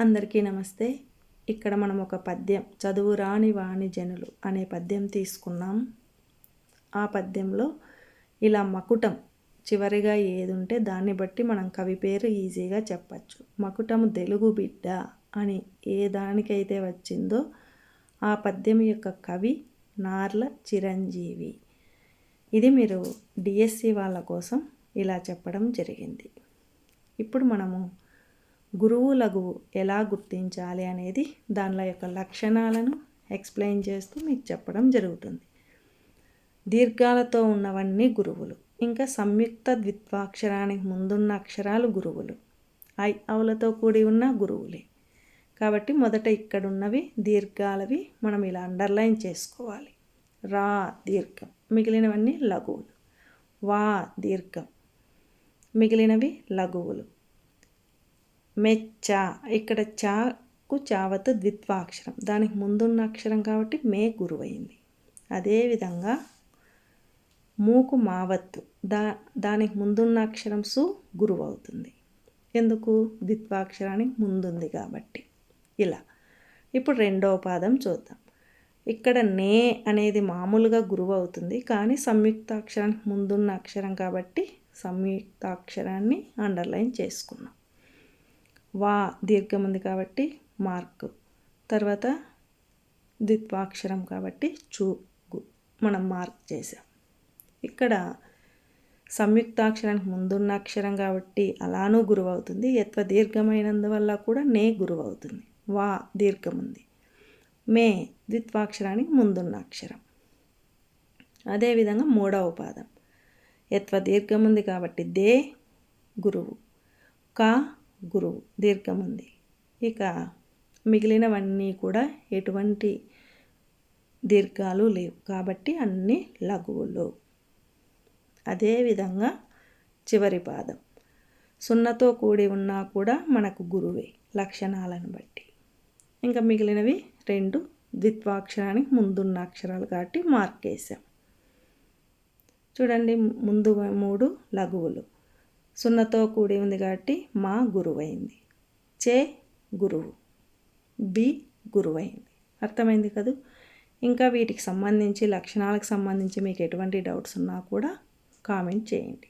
అందరికీ నమస్తే. ఇక్కడ మనం ఒక పద్యం చదువు రాని వాణి జనులు అనే పద్యం తీసుకున్నాం. ఆ పద్యంలో ఇలా మకుటం చివరిగా ఏది ఉంటే దాన్ని బట్టి మనం కవి పేరు ఈజీగా చెప్పచ్చు. మకుటము తెలుగు బిడ్డ అని ఏ దానికైతే వచ్చిందో ఆ పద్యం యొక్క కవి నార్ల చిరంజీవి. ఇది మీరు డిఎస్సి వాళ్ళ కోసం ఇలా చెప్పడం జరిగింది. ఇప్పుడు మనము గురువు లఘువు ఎలా గుర్తించాలి అనేది దానిల యొక్క లక్షణాలను ఎక్స్ప్లెయిన్ చేస్తూ మీకు చెప్పడం జరుగుతుంది. దీర్ఘాలతో ఉన్నవన్నీ గురువులు. ఇంకా సంయుక్త ద్విత్వాక్షరానికి ముందున్న అక్షరాలు గురువులు. ఐ అవులతో కూడి ఉన్న గురువులే. కాబట్టి మొదట ఇక్కడున్నవి దీర్ఘాలవి మనం ఇలా అండర్లైన్ చేసుకోవాలి. రా దీర్ఘం. మిగిలినవన్నీ లఘువులు. వా దీర్ఘం. మిగిలినవి లఘువులు. మెచ్చ ఇక్కడ చాకు చావత్ ద్విత్వాక్షరం. దానికి ముందున్న అక్షరం కాబట్టి మే గురువైంది. అదేవిధంగా మూకు మావత్తు. దా దానికి ముందున్న అక్షరం సు గురువు అవుతుంది ఎందుకు? ద్విత్వాక్షరానికి ముందుంది కాబట్టి. ఇలా. ఇప్పుడు రెండవ పాదం చూద్దాం. ఇక్కడ నే అనేది మామూలుగా గురువు అవుతుంది కానీ సంయుక్తాక్షరానికి ముందున్న అక్షరం కాబట్టి సంయుక్తాక్షరాన్ని అండర్లైన్ చేసుకున్నాం. వా దీర్ఘం ఉంది కాబట్టి మార్క్. తర్వాత ద్విత్వాక్షరం కాబట్టి చూ మనం మార్క్ చేసాం ఇక్కడ సంయుక్తాక్షరానికి ముందున్న అక్షరం కాబట్టి అలానూ గురువు అవుతుంది యత్వ దీర్ఘమైనందువల్ల కూడా నే గురువు అవుతుంది వా దీర్ఘం ఉంది. మే ద్విత్వాక్షరానికి ముందున్న అక్షరం అదేవిధంగా మూడవ పాదం. యత్వ దీర్ఘం ఉంది కాబట్టి దే గురువు. కా గురువు దీర్ఘం ఉంది. ఇక మిగిలినవన్నీ కూడా ఎటువంటి దీర్ఘాలు లేవు. కాబట్టి అన్నీ లఘువులు. అదేవిధంగా చివరి పాదం. సున్నతో కూడి ఉన్నా కూడా మనకు గురువే లక్షణాలను బట్టి. ఇంకా మిగిలినవి రెండు ద్విత్వాక్షరానికి ముందున్న అక్షరాలు కాబట్టి మార్క్ వేసాం చూడండి ముందు మూడు లఘువులు. సున్నతో కూడి ఉంది కాబట్టి మా గురువైంది. చే గురువు. బి గురువైంది. అర్థమైంది కదూ? ఇంకా వీటికి సంబంధించి లక్షణాలకు సంబంధించి మీకు ఎటువంటి డౌట్స్ ఉన్నా కూడా కామెంట్ చేయండి.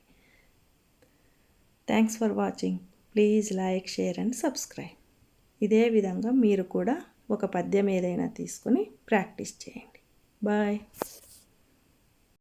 Thanks for watching. Please like share and subscribe. ఇదే విధంగా మీరు కూడా ఒక పద్యం ఏదైనా తీసుకొని ప్రాక్టీస్ చేయండి. బాయ్.